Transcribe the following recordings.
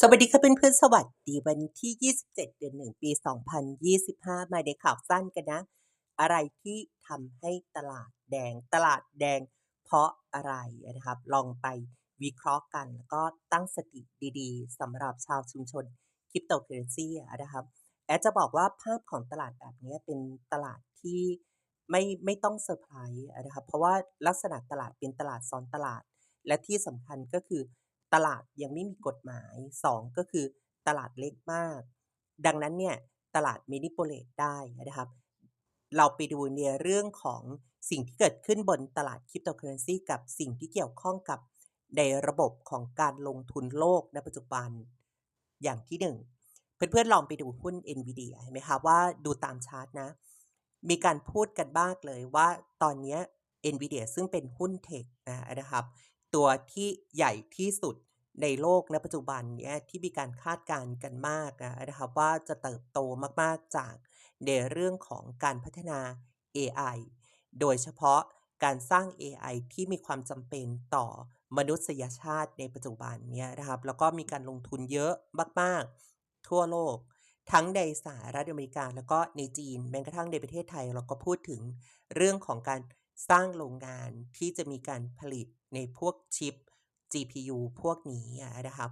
สวัสดีค่ะเพื่อนๆสวัสดีวันที่ 27 เดือนหนึ่งปี 2025 มาในข่าวสั้นกันนะ อะไรที่ทำให้ตลาดแดง ตลาดแดงเพราะอะไรนะครับ ลองไปวิเคราะห์กัน แล้วก็ตั้งสติดีๆสำหรับชาวชุมชนคริปโตเคอเรนซีนะครับ แอดจะบอกว่าภาพของตลาดแบบนี้เป็นตลาดที่ไม่ไม่ต้องเซอร์ไพรส์นะครับ เพราะว่าลักษณะตลาดเป็นตลาดซ้อนตลาด และที่สำคัญก็คือ ตลาดยังไม่มีกฎหมาย 2 ก็คือตลาดเล็กมาก ดังนั้นเนี่ยตลาดมินิโ p เลตได้นะครับ เราไปดูในเรื่องของสิ่งที่เกิดขึ้นบนตลาดคริปโตเคอเรนซีกับสิ่งที่เกี่ยวข้องกับในระบบของการลงทุนโลกในปัจจุบันอย่างที่หนึ่งเพื่อนๆลองไปดูหุ้น NVIDIA เห็นไหมคะว่าดูตามชาร์ตนะ มีการพูดกันบ้างเลยว่าตอนนี้ NVIDIA ซึ่งเป็นหุ้นเทคนะครับ ตัวที่ใหญ่ที่สุด ในโลกในปัจจุบันเนี้ยที่มีการคาดการณ์กันมากนะครับว่าจะเติบโตมากๆจากในเรื่องของการพัฒนา AI โดยเฉพาะการสร้าง AI ที่มีความจำเป็นต่อมนุษยชาติในปัจจุบันเนี้ยนะครับแล้วก็มีการลงทุนเยอะมาก ๆ ทั่วโลก ทั้งในสหรัฐอเมริกาแล้วก็ในจีนแม้กระทั่งในประเทศไทย เราก็พูดถึงเรื่องของการสร้างโรงงานที่จะมีการผลิตในพวกชิป GPU พวกนี้นะครับ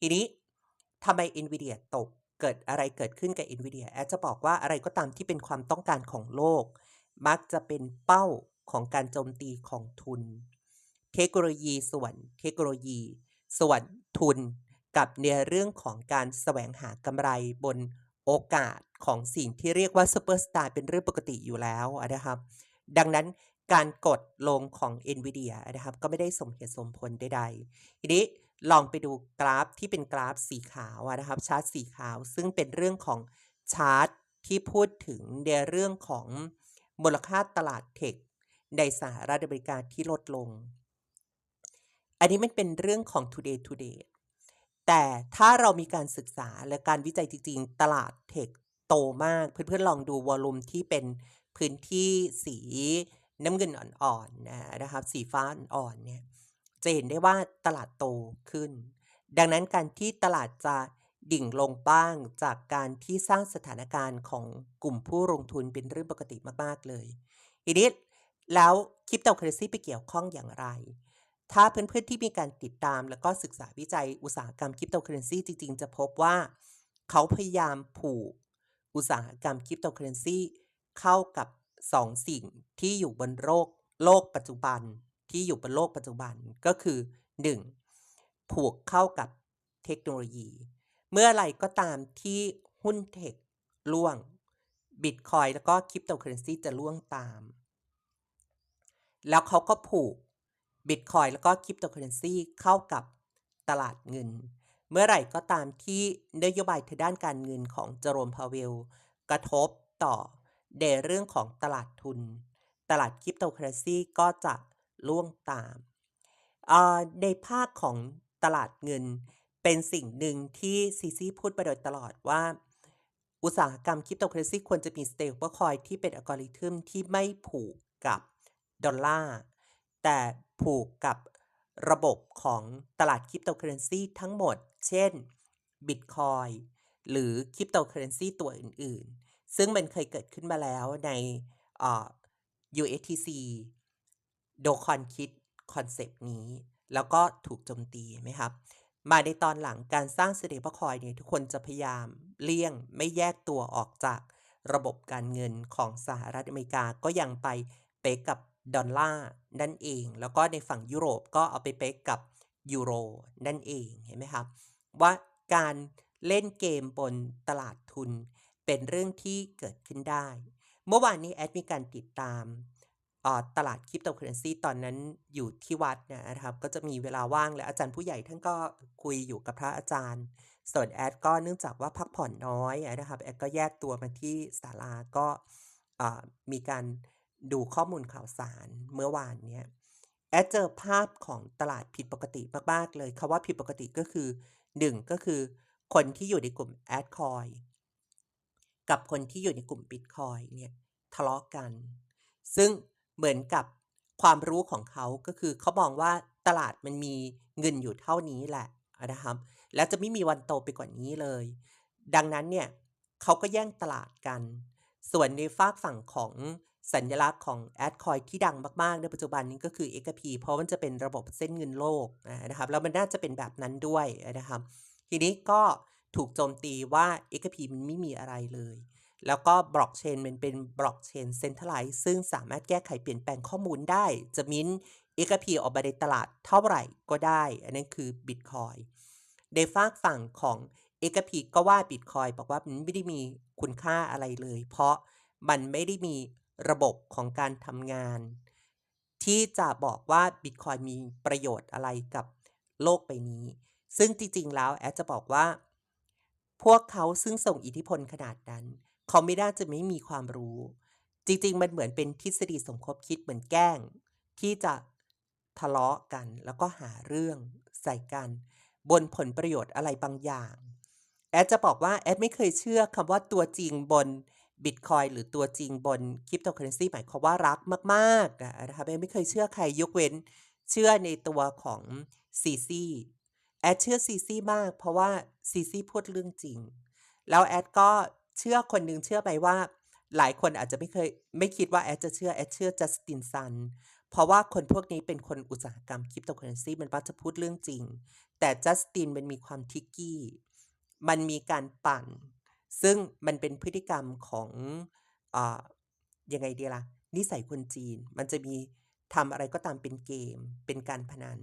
ทีนี้ทำไม NVIDIA ตกเกิดอะไรเกิดขึ้นกับ NVIDIA แอดจะบอกว่าอะไรก็ตามที่เป็นความต้องการของโลก มักจะเป็นเป้าของการโจมตีของทุน เทคโนโลยีส่วนเทคโนโลยี ส่วนทุนกับในเรื่องของการแสวงหากำไรบนโอกาสของสิ่งที่เรียกว่าซูเปอร์สตาร์เป็นเรื่องปกติอยู่แล้วนะครับ ดังนั้น การกดลงของ NVIDIA นะครับ ก็ไม่ได้สมเหตุสมผลใดๆทีนี้ลองไปดูกราฟที่เป็นกราฟสีขาวนะครับ ชาร์ตสีขาว ซึ่งเป็นเรื่องของชาร์ตที่พูดถึงในเรื่องของมูลค่าตลาดเทคในสหรัฐอเมริกาที่ลดลง อันนี้มันเป็นเรื่องของ today today แต่ถ้าเรามีการศึกษาและการวิจัยจริงๆ ตลาดเทคโตมาก เพื่อนๆลองดูวอลลุ่มที่เป็นพื้นที่สี น้ำเงินอ่อนๆนะนะครับ สีฟ้าอ่อนเนี่ยจะเห็นได้ว่าตลาดโตขึ้น ดังนั้นการที่ตลาดจะดิ่งลงบ้างจากการที่สร้างสถานการณ์ของกลุ่มผู้ลงทุนเป็นเรื่องปกติมากๆเลยอีนี้แล้วคริปโตเคอเรนซีไปเกี่ยวข้องอย่างไร ถ้าเพื่อนๆที่มีการติดตามแล้วก็ศึกษาวิจัยอุตสาหกรรมคริปโตเคอเรนซีจริง ๆ จะพบว่า เขาพยายามผูกอุตสาหกรรมคริปโตเคอเรนซีเข้ากับ สองสิ่งที่อยู่บนโลกโลกปัจจุบันที่อยู่บนโลกปัจจุบันก็คือ 1. ผูกเข้ากับเทคโนโลยี เมื่อไรก็ตามที่หุ้นเทคล่วงบิตคอยแล้วก็คริปโตเคอเรนซีจะล่วงตาม แล้วเขาก็ผูกบิตคอยแล้วก็คริปโตเคอเรนซีเข้ากับตลาดเงิน เมื่อไหร่ก็ตามที่นโยบายทางด้านการเงินของเจอโรมพาเวล กระทบต่อ ในเรื่องของตลาดทุน ตลาดคริปโตเคอเรนซีก็จะล่วงตาม ในภาคของตลาดเงินเป็นสิ่งหนึ่งที่ซีซีพูดไปโดยตลอดว่า อุตสาหกรรมคริปโตเคอเรนซีควรจะมีสเต b l e c o i ที่เป็นอัลกอริทึมที่ไม่ผูกกับดอลลาร์ แต่ผูกกับระบบของตลาดคริปโตเคอเรนซีทั้งหมด เช่น Bitcoin หรือคริปโตเคอเรนซีตัวอื่น ซึ่งมันเคยเกิดขึ้นมาแล้วใน USTC โดคอนคิดคอนเซปต์นี้ แล้วก็ถูกโจมตีไหมครับ มาในตอนหลังการสร้างเสถียรคอยเนี่ยทุกคนจะพยายามเลี่ยงไม่แยกตัวออกจากระบบการเงินของสหรัฐอเมริกาก็ยังไปเป๊กกับดอลลาร์นั่นเอง แล้วก็ในฝั่งยุโรปก็เอาไปเป๊กกับยูโรนั่นเองเห็นไหมครับ ว่าการเล่นเกมบนตลาดทุน เป็นเรื่องที่เกิดขึ้นได้ เมื่อวานนี้แอดมีการติดตามตลาดคริปโตเคอเรนซีตอนนั้นอยู่ที่วัดนะครับ ก็จะมีเวลาว่างและอาจารย์ผู้ใหญ่ท่านก็คุยอยู่กับพระอาจารย์ ส่วนแอดก็เนื่องจากว่าพักผ่อนน้อยนะครับแอดก็แยกตัวมาที่ศาลาก็มีการดูข้อมูลข่าวสารเมื่อวานเนี้ยแอดเจอภาพของตลาดผิดปกติมาก ๆ เลยคาว่าผิดปกติก็คือ 1 ก็คือคนที่อยู่ในกลุ่มแอดคอย กับคนที่อยู่ในกลุ่มบิตคอยเนี่ยทะเลาะกัน ซึ่งเหมือนกับความรู้ของเขาก็คือเขามองว่าตลาดมันมีเงินอยู่เท่านี้แหละนะครับ แล้วจะไม่มีวันโตไปกว่านี้เลย ดังนั้นเนี่ยเขาก็แย่งตลาดกัน ส่วนในฝากฝั่งของสัญลักษณ์ของแอดคอยที่ดังมาก ๆ ในปัจจุบันนี้ก็คือ XRP เพราะมันจะเป็นระบบเส้นเงินโลกนะครับแล้วมันน่าจะเป็นแบบนั้นด้วยนะครับ ทีนี้ก็ ถูกโจมตีว่า XRP มันไม่มีอะไรเลย แล้วก็บล็อกเชนมันเป็นบล็อกเชนเซ็นทรัลไลซ์ซึ่งสามารถแก้ไขเปลี่ยนแปลงข้อมูลได้ จะมิ้น XRP ออกมาในตลาดเท่าไหร่ก็ได้ อันนั้นคือ Bitcoin ในฝากฝั่งของ XRP ก็ว่า Bitcoin บอกว่ามันไม่ได้มีคุณค่าอะไรเลย เพราะมันไม่ได้มีระบบของการทำงาน ที่จะบอกว่า Bitcoin มีประโยชน์อะไรกับโลกใบนี้ ซึ่งจริงๆแล้วแอดจะบอกว่า พวกเขาซึ่งส่งอิทธิพลขนาดนั้น เขาไม่น่าจะไม่มีความรู้ จริงๆ มันเหมือนเป็นทฤษฎีสมคบคิดเหมือนแกล้ง ที่จะทะเลาะกันแล้วก็หาเรื่องใส่กัน บนผลประโยชน์อะไรบางอย่าง แอดจะบอกว่าแอดไม่เคยเชื่อคำว่าตัวจริงบน Bitcoin หรือตัวจริงบน Cryptocurrency หมายความว่ารักมากๆอะนะคะแอดไม่เคยเชื่อใครยกเว้น เชื่อในตัวของซีซี่ แอดเชื่อซีซี่มาก เพราะว่าซีซี่พูดเรื่องจริง แล้วแอดก็เชื่อคนหนึ่งเชื่อไหมว่า หลายคนอาจจะไม่เคยไม่คิดว่าแอดจะเชื่อแอดเชื่อจัสตินซันเพราะว่าคนพวกนี้เป็นคนอุตสาหกรรมคริปโตเคอเรนซีมันมักจะพูดเรื่องจริง แต่จัสตินมันมีความทิกกี้ มันมีการปั่น ซึ่งมันเป็นพฤติกรรมของอ่ายังไงดีล่ะนิสัยคนจีน มันจะมีทำอะไรก็ตามเป็นเกม เป็นการพนัน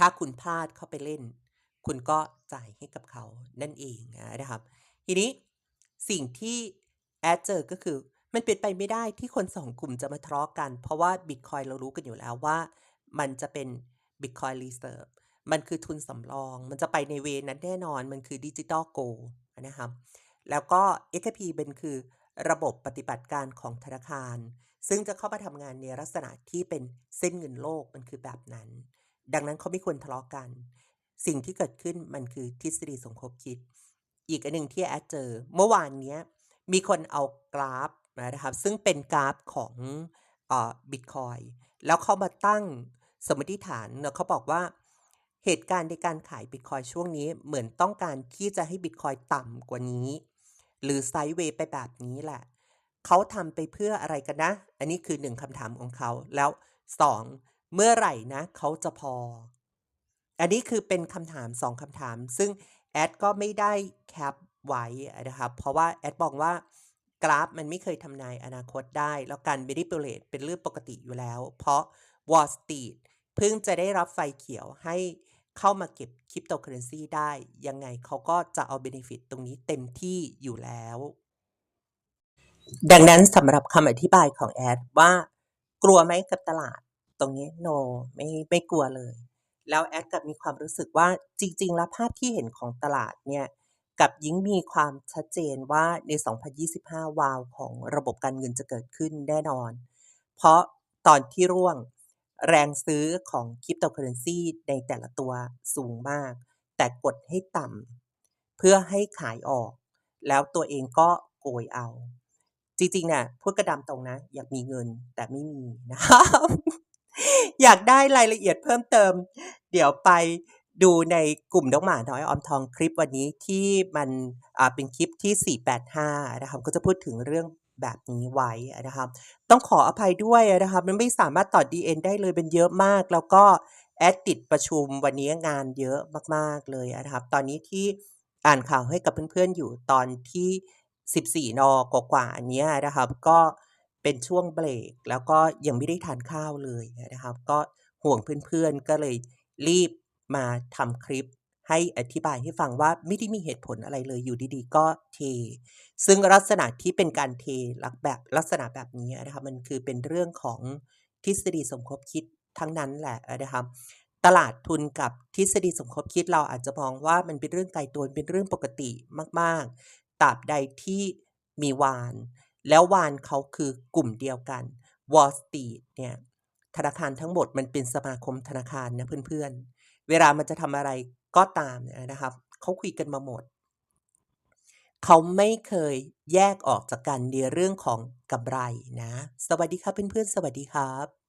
ถ้าคุณพลาดเข้าไปเล่น คุณก็จ่ายให้กับเขานั่นเองนะครับ ทีนี้สิ่งที่แอดเจอก็คือมันเป็นไปไม่ได้ที่คนสองกลุ่มจะมาทะเลาะกัน เพราะว่า Bitcoin เรารู้กันอยู่แล้วว่า มันจะเป็น Bitcoin Reserve มันคือทุนสำรอง มันจะไปในเวนั้นแน่นอน มันคือ Digital Gold นะครับ แล้วก็ XP เป็นคือระบบปฏิบัติการของธนาคาร ซึ่งจะเข้ามาทำงานในลักษณะที่เป็นเส้นเงินโลกมันคือแบบนั้น ดังนั้นเขาไม่ควรทะเลาะกัน สิ่งที่เกิดขึ้นมันคือทฤษฎีสมคบคิด อีกอันหนึ่งที่แอดเจอ เมื่อวานเนี้ยมีคนเอากราฟนะครับ ซึ่งเป็นกราฟของเอ่อ Bitcoin แล้วเขามาตั้งสมมติฐานแล้วเขาบอกว่าเหตุการณ์ในการขาย Bitcoin ช่วงนี้เหมือนต้องการที่จะให้ Bitcoin ต่ำกว่านี้ หรือไซด์เวย์ไปแบบนี้แหละ เขาทำไปเพื่ออะไรกันนะ อันนี้คือหนึ่งคำถามของเขา แล้วสอง เมื่อไหร่นะเขาจะพอ อันนี้คือเป็นคำถามสองคำถาม ซึ่งแอดก็ไม่ได้แคปไว้นะครับเพราะว่าแอดบอกว่ากราฟมันไม่เคยทำนายอนาคตได้ แล้วการ manipulate เป็นเรื่องปกติอยู่แล้ว เพราะ Wall Street เพิ่งจะได้รับไฟเขียวให้เข้ามาเก็บคริปโตเคอเรนซีได้ ยังไงเขาก็จะเอา benefit ตรงนี้เต็มที่อยู่แล้ว ดังนั้นสำหรับคำอธิบายของแอดว่ากลัวไหมกับตลาด ตรงนี้ no ไม่ไม่กลัวเลย แล้วแอดกับมีความรู้สึกว่าจริง ๆ แล้วภาพที่เห็นของตลาดเนี่ยกับยิ่งมีความชัดเจนว่าใน 2025 วาวของระบบการเงินจะเกิดขึ้นแน่นอน เพราะตอนที่ร่วงแรงซื้อของคริปโตเคอเรนซีในแต่ละตัวสูงมาก แต่กดให้ต่ำเพื่อให้ขายออก แล้วตัวเองก็โกยเอา จริงๆเนี่ยพูดกระดำตรงนะ อยากมีเงินแต่ไม่มีนะครับ อยากได้รายละเอียดเพิ่มเติม เดี๋ยวไปดูในกลุ่มน้องหมาน้อยออมทองคลิปวันนี้ที่มันเป็นคลิปที่ 485 นะครับ ก็จะพูดถึงเรื่องแบบนี้ไว้นะครับ ต้องขออภัยด้วยนะครับ มันไม่สามารถต่อ DN ได้เลยเป็นเยอะมาก แล้วก็แอดติดประชุมวันนี้งานเยอะมาก ๆ เลยนะครับ ตอนนี้ที่อ่านข่าวให้กับเพื่อน ๆ อยู่ตอนที่ 14นกว่าๆอันเนี้ยนะครับ ก็ เป็นช่วงเบรก แล้วก็ยังไม่ได้ทานข้าวเลยนะครับ ก็ห่วงเพื่อนๆก็เลยรีบมาทำคลิปให้อธิบายให้ฟังว่าไม่ได้มีเหตุผลอะไรเลยอยู่ดีๆ ก็เท ซึ่งลักษณะที่เป็นการเทลักแบบลักษณะแบบนี้นะครับมันคือเป็นเรื่องของทฤษฎีสมคบคิดทั้งนั้นแหละนะครับตลาดทุนกับทฤษฎีสมคบคิดเราอาจจะมองว่ามันเป็นเรื่องไกลตัวเป็นเรื่องปกติมาก ๆตราบใดที่มีวาน แล้ววานเขาคือกลุ่มเดียวกันวอลสตีดเนี่ยธนาคารทั้งหมดมันเป็นสมาคมธนาคารนะเพื่อนๆ เวลามันจะทำอะไรก็ตามเนี่ยนะครับเขาคุยกันมาหมด เขาไม่เคยแยกออกจากกันในเรื่องของกำไรนะ สวัสดีครับเพื่อนๆ สวัสดีครับ